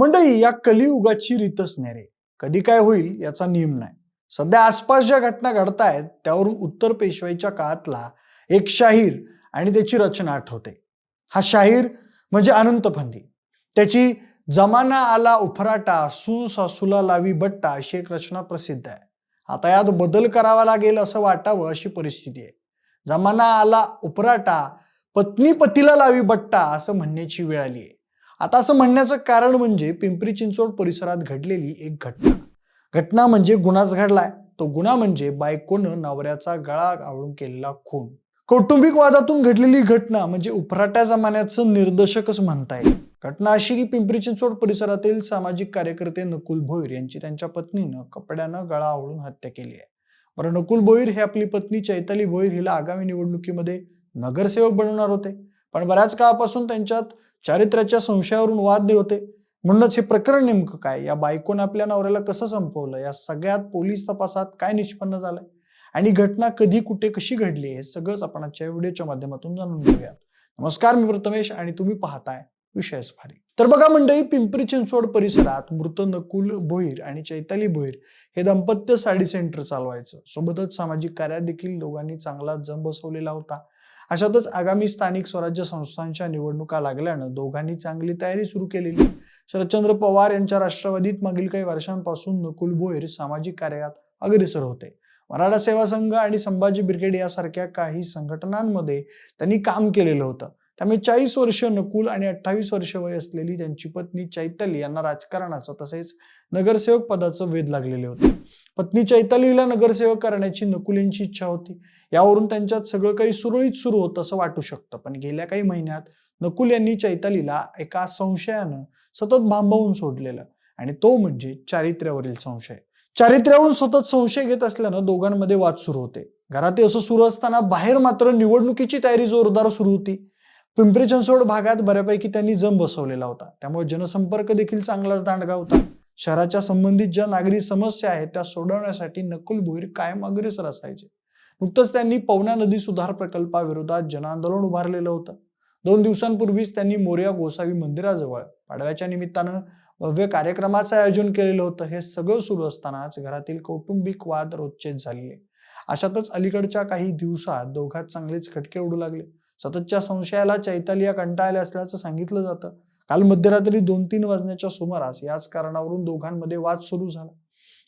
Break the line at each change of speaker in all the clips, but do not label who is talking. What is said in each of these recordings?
मंडळी या कलियुगाची रीतच नाही रे कधी काय होईल याचा नियम नाही. सध्या आसपास ज्या घटना घडतायत त्यावरून उत्तर पेशवाईच्या काळातला एक शाहीर आणि त्याची रचना आठवते. हा शाहीर म्हणजे अनंत फंदी. त्याची जमाना आला उफराटा सून सासूला लावी बट्टा अशी एक रचना प्रसिद्ध आहे. आता यात बदल करावा लागेल असं वाटावं अशी परिस्थिती आहे. जमाना आला उपराटा पत्नी पतीला लावी बट्टा असं म्हणण्याची वेळ आली आहे. आता असं म्हणण्याचं कारण म्हणजे पिंपरी चिंचवड परिसरात घडलेली एक घटना. घटना म्हणजे गुन्हाच घडलाय. तो गुन्हा म्हणजे बायकोनं नवऱ्याचा गळा आवळून केलेला खून. कौटुंबिक वादातून घडलेली घटना म्हणजे उपराट्या जमान्याचं निर्देशकच म्हणता येईल घटना अशी की पिंपरी चिंचवड परिसरातील सामाजिक कार्यकर्ते नकुल भोईर यांची त्यांच्या पत्नीनं कपड्यानं गळा आवळून हत्या केली आहे. बरं नकुल भोईर हे आपली पत्नी चैताली भोईर हिला आगामी निवडणुकीमध्ये नगरसेवक बनवणार होते. पण बऱ्याच काळापासून त्यांच्यात चारित्र्याच्या संशयावरून वाद दे होते. म्हणूनच हे प्रकरण नेमकं काय? या बायकोनं आपल्या नवऱ्याला कसं संपवलं? या सगळ्यात पोलीस तपासात काय निष्पन्न झालंय? आणि घटना कधी कुठे कशी घडली हे सगळंच आपण आजच्या व्हिडिओच्या माध्यमातून जाणून घेऊयात. नमस्कार मी प्रथमेश आणि तुम्ही पाहताय विषयच भारी तर बघा मंडळी पिंपरी चिंचवड परिसरात मृत नकुल भोईर आणि चैताली भोईर हे दाम्पत्य साडी सेंटर चालवायचं. सोबतच सामाजिक कार्यात देखील दोघांनी चांगला जम बसवलेला होता. अशातच आगामी स्थानिक स्वराज्य संस्थांच्या निवडणुका लागल्यानं दोघांनी चांगली तयारी सुरू केलेली. शरदचंद्र पवार यांच्या राष्ट्रवादीत मागील काही वर्षांपासून नकुल भोईर सामाजिक कार्यात अग्रेसर होते. मराठा सेवा संघ आणि संभाजी ब्रिगेड यासारख्या काही संघटनांमध्ये त्यांनी काम केलेलं होतं. त्यामुळे चाळीस वर्ष नकुल आणि अठ्ठावीस वर्ष वय असलेली त्यांची पत्नी चैताली यांना राजकारणाचं तसेच नगरसेवक पदाचं वेध लागलेले होते. पत्नी चैतालीला नगरसेवक करण्याची नकुल यांची इच्छा होती. यावरून त्यांच्यात सगळं काही सुरळीत सुरू होतं असं वाटू शकतं. पण गेल्या काही महिन्यात नकुल यांनी चैतालीला एका संशयानं सतत भांबवून सोडलेलं आणि तो म्हणजे चारित्र्यावरील संशय. चारित्र्यावरून सतत संशय घेत असल्यानं दोघांमध्ये वाद सुरू होते. घरात असं सुरू असताना बाहेर मात्र निवडणुकीची तयारी जोरदार सुरू होती. पिंपरी चिंचवड भागात बऱ्यापैकी त्यांनी जम बसवलेला होता. त्यामुळे जनसंपर्क देखील चांगलाच दांडगा होता. शहराच्या संबंधित ज्या नागरी समस्या आहेत त्या सोडवण्यासाठी नकुल भोईर कायम अग्रेसर असायचे. नुकतंच त्यांनी पवना नदी सुधार प्रकल्पाविरोधात जनआंदोलन उभारलेलं होतं. दोन दिवसांपूर्वीच त्यांनी मोर्या गोसावी मंदिराजवळ पाडव्याच्या निमित्तानं भव्य कार्यक्रमाचं आयोजन केलेलं होतं. हे सगळं सुरू असतानाच घरातील कौटुंबिक वाद रोजचेच झालेले अशातच अलीकडच्या काही दिवसात दोघात चांगलेच खटके उडू लागले. सततच्या संशयाला चैतालिया कंटाळल्या असल्याचं सांगितलं जातं. काल मध्यरात्री दोन तीन वाजण्याच्या सुमारास याच कारणावरून दोघांमध्ये वाद सुरू झाला.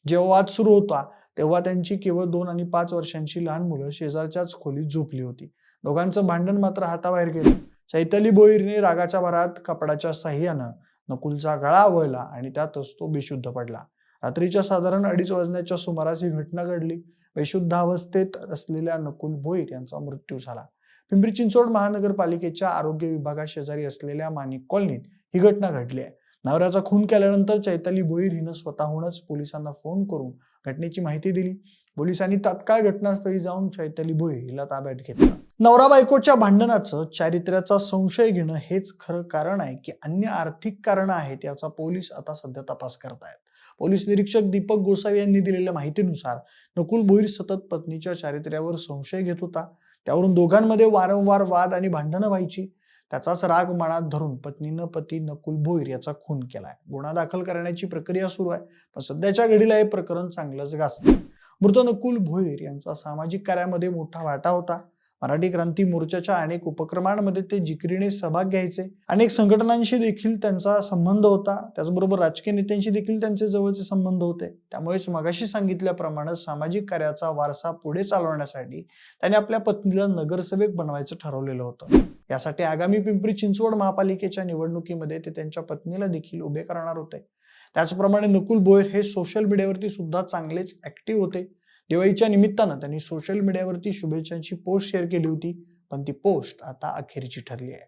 जेव्हा वाद सुरू होता तेव्हा त्यांची केवळ दोन आणि पाच वर्षांची लहान मुलं शेजारच्याच खोलीत झोपली होती. दोघांचं भांडण मात्र हाताबाहेर गेलं. चैताली बोईरने रागाच्या भरात कपडाच्या साह्यानं नकुलचा गळा आवळला आणि त्यातच तो बेशुद्ध पडला. रात्रीच्या साधारण अडीच वाजण्याच्या सुमारास ही घटना घडली. बेशुद्ध अवस्थेत असलेल्या नकुल भोईर यांचा मृत्यू झाला. पिंपरी चिंचवड महानगरपालिकेच्या आरोग्य विभागा शेजारी असलेल्या माणिक कॉलनीत ही घटना घडली आहे. नवऱ्याचा खून केल्यानंतर चैताली भोईर हिनं स्वतःहूनच पोलिसांना फोन करून घटनेची माहिती दिली. पोलिसांनी तात्काळ घटनास्थळी जाऊन चैताली भोईर हिला ताब्यात घेतलं. नवरा बायकोच्या भांडणाचं चारित्र्याचा संशय घेणं हेच खरं कारण आहे की अन्य आर्थिक कारणं आहेत याचा पोलीस आता सध्या तपास करत आहेत पोलीस निरीक्षक दीपक गोसावी यांनी दिलेल्या माहितीनुसार नकुल भोईर सतत पत्नीच्या चारित्र्यावर संशय घेत होता. त्यावरून दोघांमध्ये वारंवार वाद आणि भांडणं व्हायची. त्याचाच राग मनात धरून पत्नीनं पती नकुल भोईर याचा खून केलाय. गुन्हा दाखल करण्याची प्रक्रिया सुरू आहे. पण सध्याच्या घडीला हे प्रकरण चांगलंच गाजतं मृत नकुल भोईर यांचा सामाजिक कार्यामध्ये मोठा वाटा होता. मराठी क्रांती मोर्चाच्या अनेक उपक्रमांमध्ये ते जिकरीने सहभाग घ्यायचे. अनेक संघटनांशी देखील त्यांचा संबंध होता. त्याचबरोबर राजकीय नेत्यांशी देखील त्यांचे जवळचे संबंध होते. त्यामुळेच मगाशी सांगितल्याप्रमाणे सामाजिक कार्याचा वारसा पुढे चालवण्यासाठी त्याने आपल्या पत्नीला नगरसेवक बनवायचं ठरवलेलं होतं. यासाठी आगामी पिंपरी चिंचवड महापालिकेच्या निवडणुकीमध्ये ते त्यांच्या पत्नीला देखील उभे करणार होते. त्याचप्रमाणे नकुल बोयर हे सोशल मीडियावरती सुद्धा चांगलेच ऍक्टिव्ह होते. दिवाळीच्या निमित्तानं त्यांनी सोशल मीडियावरती शुभेच्छांची पोस्ट शेअर केली होती. पण ती पोस्ट आता अखेरची ठरली आहे.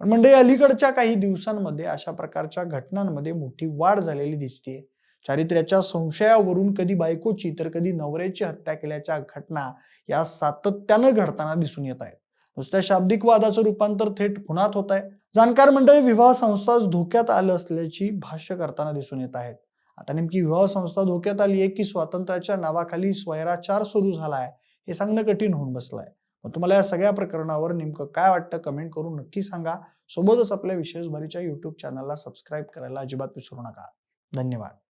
पण म्हणजे अलीकडच्या काही दिवसांमध्ये अशा प्रकारच्या घटनांमध्ये मोठी वाढ झालेली दिसते चारित्र्याच्या संशयावरून कधी बायकोची तर कधी नवऱ्याची हत्या केल्याच्या घटना या सातत्यानं घडताना दिसून येत आहेत. नुसत्या शाब्दिक वादाचं रूपांतर थेट खुनात होत आहे. जाणकार मंडळी विवाह संस्थाच धोक्यात आलं असल्याची भाष्य करताना दिसून येत आहेत. आता नेमकी विवाह संस्था धोक्यात आली आहे की स्वातंत्र्याच्या नावाखाली स्वैराचार सुरू झालाय हे सांगणं कठीण होऊन बसलं आहे मग तुम्हाला या सगळ्या प्रकरणावर नेमकं काय वाटतं कमेंट करून नक्की सांगा. सोबतच आपल्या विशेष भरीच्या युट्यूब चॅनलला सबस्क्राईब करायला अजिबात विसरू नका. धन्यवाद.